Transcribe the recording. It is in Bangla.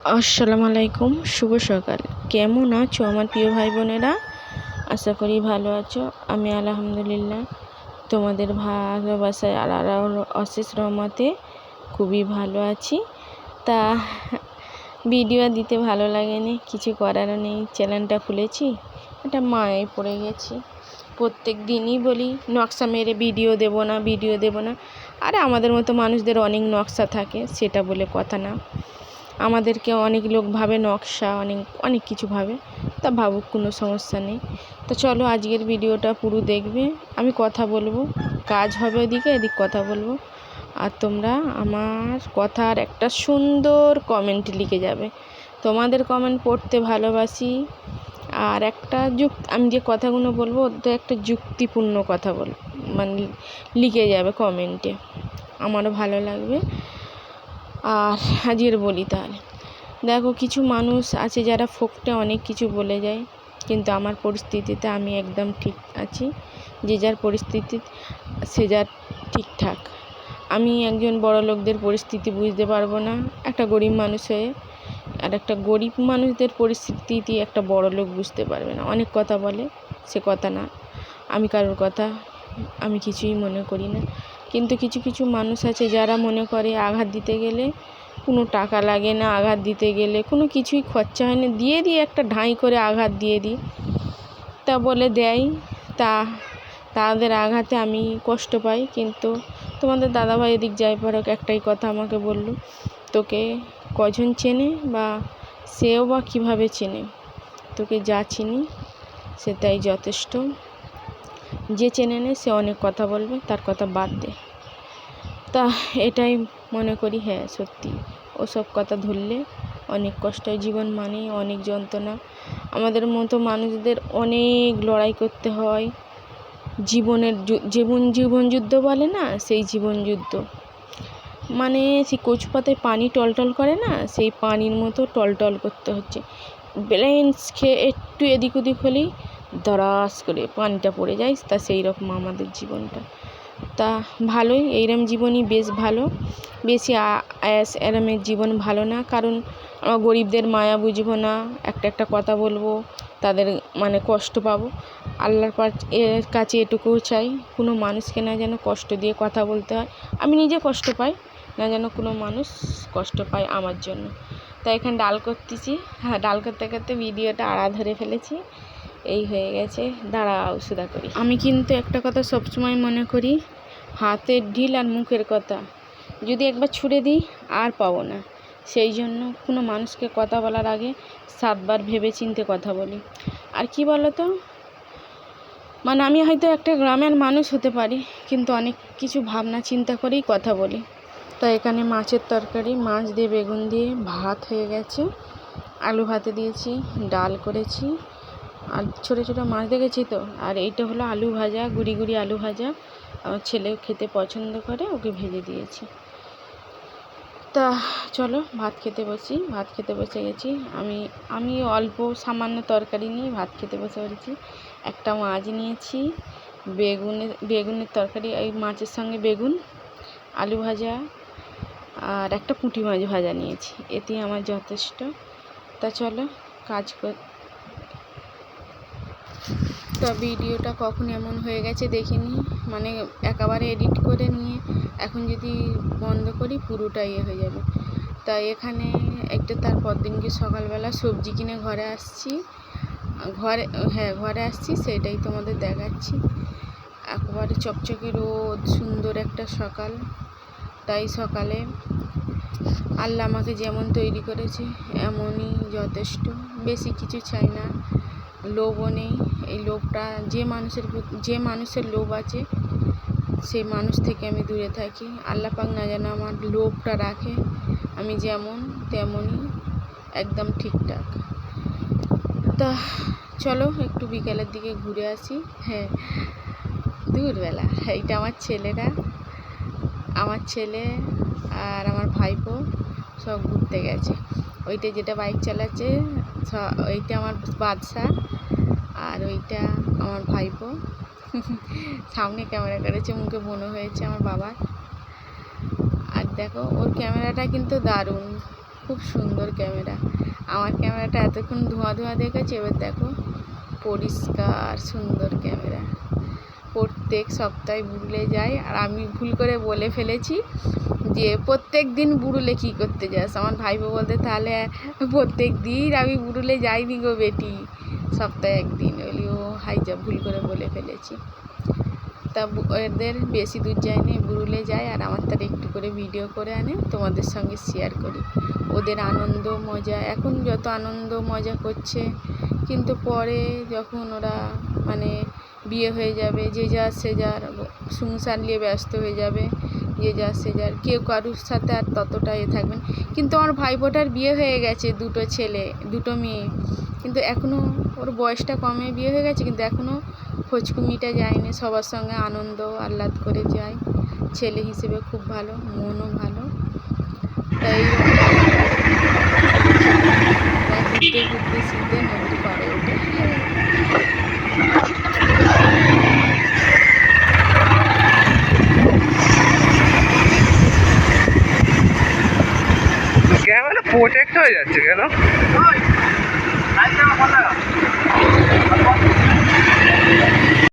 আসসালামু আলাইকুম, শুভ সকাল। কেমন আছো আমার প্রিয় ভাই বোনেরা আশা করি ভালো আছো। আমি আলহামদুলিল্লাহ তোমাদের ভালোবাসায় আর আর অশেষ রহমতে খুবই ভালো আছি। তা, ভিডিও দিতে ভালো লাগেনি, কিছু করার নেই, চ্যানেলটা খুলেছি, এটা মায়ে পড়ে গেছি। প্রত্যেক দিনই বলি, নকশা মেরে ভিডিও দেব না, ভিডিও দেব না। আরে আমাদের মতো মানুষদের অনেক নকশা থাকে, সেটা বলে কথা না। আমাদেরকে অনেক লোক ভাবে, নকশা অনেক অনেক কিছু ভাবে, তা ভাবুক কোনো সমস্যা নেই। তো চলো আজকের ভিডিওটা পুরো দেখবে। আমি কথা বলব, কাজ হবে ওদিকে, এদিক কথা বলব। আর তোমরা আমার কথার একটা সুন্দর কমেন্ট লিখে যাবে। তোমাদের কমেন্ট পড়তে ভালোবাসি। আর একটা যুক, আমি যে কথাগুলো বলব ওদের একটা যুক্তিপূর্ণ কথা বল মানে লিখে যাবে কমেন্টে আমারও ভালো লাগবে। আর আজকের বলি তাহলে। দেখো, কিছু মানুষ আছে যারা ফোকটে অনেক কিছু বলে যায়, কিন্তু আমার পরিস্থিতিতে আমি একদম ঠিক আছি, যে যার পরিস্থিতি, সে যার ঠিকঠাক। আমি একজন বড় লোকদের পরিস্থিতি বুঝতে পারব না। একটা গরিব মানুষ হয়ে আর একটা গরিব মানুষদের পরিস্থিতি একটা বড় লোক বুঝতে পারবে না। অনেক কথা বলে, সে কথা না। আমি কারোর কথা, আমি কিছুই মনে করি না। কিন্তু কিছু কিছু মানুষ আছে যারা মনে করে আঘাত দিতে গেলে কোনো টাকা লাগে না, আঘাত দিতে গেলে কোনো কিছুই খরচা হয় না। দিয়ে দিই একটা ঢাই করে আঘাত দিয়ে দিই। তা বলে দেয়, তা তাদের আঘাতে আমি কষ্ট পাই, কিন্তু তোমাদের দাদাভাই এদিক যাই পারুক। একটাই কথা আমাকে বলল, তোকে কজন চেনে বা সেও বা কীভাবে চেনে? তোকে যা চিনি, সেটাই যথেষ্ট। যে চেনে নেয় সে অনেক কথা বলবে, তার কথা বাদ দে। তা এটাই মনে করি হ্যাঁ সত্যি। ওসব কথা ধরলে অনেক কষ্ট হয়। জীবন মানে অনেক যন্ত্রণা। আমাদের মতো মানুষদের অনেক লড়াই করতে হয়। জীবনের জীবন জীবন যুদ্ধ বলে না, সেই জীবন যুদ্ধ। মানে সেই কচু পানি টলটল করে না, সেই পানির মতো টলটল করতে হচ্ছে। ব্যালেন্স খেয়ে একটু এদিক ওদিক হলেই দরাস করে পানিটা পড়ে যায়, তা সেই রকম আমাদের জীবনটা। তা ভালোই, এইরম জীবনই বেশ ভালো। বেশি আয়াস আরামের জীবন ভালো না, কারণ আমার গরিবদের মায়া বুঝব না, একটা একটা কথা বলব, তাদের মানে কষ্ট পাবো। আল্লাহর এর কাছে এটুকুও চাই, কোনো মানুষকে না যেন কষ্ট দিয়ে কথা বলতে হয়। আমি নিজে কষ্ট পাই, না যেন কোনো মানুষ কষ্ট পায় আমার জন্য। তাই এখানে ডাল করতেছি হ্যাঁ ডাল করতে করতে ভিডিওটা আড়া ধরে ফেলেছি। এই হয়ে গেছে। দাঁড়াও সুদা করি। আমি কিন্তু একটা কথা সবসময় মনে করি, হাতের ঢিল আর মুখের কথা। যদি একবার ছুড়ে দিই, আর পাবো না। সেই জন্য কোনো মানুষকে কথা বলার আগে সাতবার ভেবে চিনতে কথা বলি। আর কি বলো তো মানে আমি হয়তো একটা গ্রামের মানুষ হতে পারি, কিন্তু অনেক কিছু ভাবনা চিন্তা করেই কথা বলি। তো এখানে মাছের তরকারি, মাছ দিয়ে বেগুন দিয়ে ভাত হয়ে গেছে। আলু ভাতে দিয়েছি, ডাল করেছি। আর ছোটো ছোটো মাছ দেখেছি তো। আর এইটা হলো আলু ভাজা, গুড়ি গুড়ি আলু ভাজা। আমার ছেলেও খেতে পছন্দ করে, ওকে ভেজে দিয়েছি। তা চলো, ভাত খেতে বসি। ভাত খেতে বসে গেছি। আমি আমি অল্প সামান্য তরকারি নিয়ে ভাত খেতে বসে পড়েছি। একটা মাছ নিয়েছি, বেগুনের বেগুনের তরকারি, এই মাছের সঙ্গে বেগুন, আলু ভাজা, আর একটা পুঁটি মাছ ভাজা নিয়েছি। এতেই আমার যথেষ্ট। তা চলো, কাজ কর তা ভিডিওটা কখন এমন হয়ে গেছে দেখিনি। মানে একেবারে এডিট করে নিয়ে এখন যদি বন্ধ করি পুরোটা ইয়ে হয়ে যাবে। তাই এখানে একটা তারপর দিনকে সকালবেলা সবজি কিনে ঘরে আসছি। ঘরে হ্যাঁ ঘরে আসছি, সেটাই তোমাদের দেখাচ্ছি। একেবারে চকচকে রোদ, সুন্দর একটা সকাল। তাই সকালে আল্লাহ আমাকে যেমন তৈরি করেছে, এমনই যথেষ্ট। বেশি কিছু চাই না, লোভও নেই। এই লোভটা, যে মানুষের যে মানুষের লোভ আছে সেই মানুষ থেকে আমি দূরে থাকি। আল্লাহ পাক না যেন আমার লোভটা রাখে, আমি যেমন তেমনই একদম ঠিকঠাক। তা চলো একটু বিকেলের দিকে ঘুরে আসি। হ্যাঁ দূরবেলা এইটা আমার ছেলেরা, আমার ছেলে আর আমার ভাইপো সব ঘুরতে গেছে। ওইটা যেটা বাইক চালাচ্ছে ওইটা আমার বাদশা। আর ওইটা আমার ভাইপো। সামনে ক্যামেরা করেছে, মুখে মনে হয়েছে আমার বাবার। আর দেখো, ওর ক্যামেরাটা কিন্তু দারুণ, খুব সুন্দর ক্যামেরা। আমার ক্যামেরাটা এতক্ষণ ধোঁয়া ধোঁয়া দেখেছে এবার দেখো, পরিষ্কার সুন্দর ক্যামেরা। প্রত্যেক সপ্তাহে বুড়ুলে যাই, আর আমি ভুল করে বলে ফেলেছি যে প্রত্যেক দিন বুড়ুলে কী করতে যাস? আমার ভাইপো বলতে, তাহলে প্রত্যেক দিন আমি বুড়ুলে যাইনি গো বেটি। সপ্তাহে একদিন বলি ও হাই যা ভুল করে বলে ফেলেছি। তা এদের বেশি দূর যায়নি বুড়ুলে যায় আর আমার তার একটু করে ভিডিও করে আনে, তোমাদের সঙ্গে শেয়ার করি। ওদের আনন্দ, মজা, এখন যত আনন্দ, মজা করছে, কিন্তু পরে যখন ওরা মানে বিয়ে হয়ে যাবে, যে যার সে যার সংসার নিয়ে ব্যস্ত হয়ে যাবে, যে যার সে যার কেউ কারুর সাথে আর ততটা এ থাকবে না। কিন্তু আমার ভাইপোটার বিয়ে হয়ে গেছে দুটো ছেলে, দুটো মেয়ে। কিন্তু এখনও ওর বয়সটা কমে বিয়ে হয়ে গেছে কিন্তু এখনও খোঁজকুমিটা যায়নি। সবার সঙ্গে আনন্দ আহ্লাদ করে যায়। ছেলে হিসেবে খুব ভালো মনও ভালো। তাই ঘুরতে ঘুরতে শীতে নদীর পাড়ে ওঠে। ক্যামেরা প্রোটেক্ট হয়ে যাচ্ছে কেন? one down.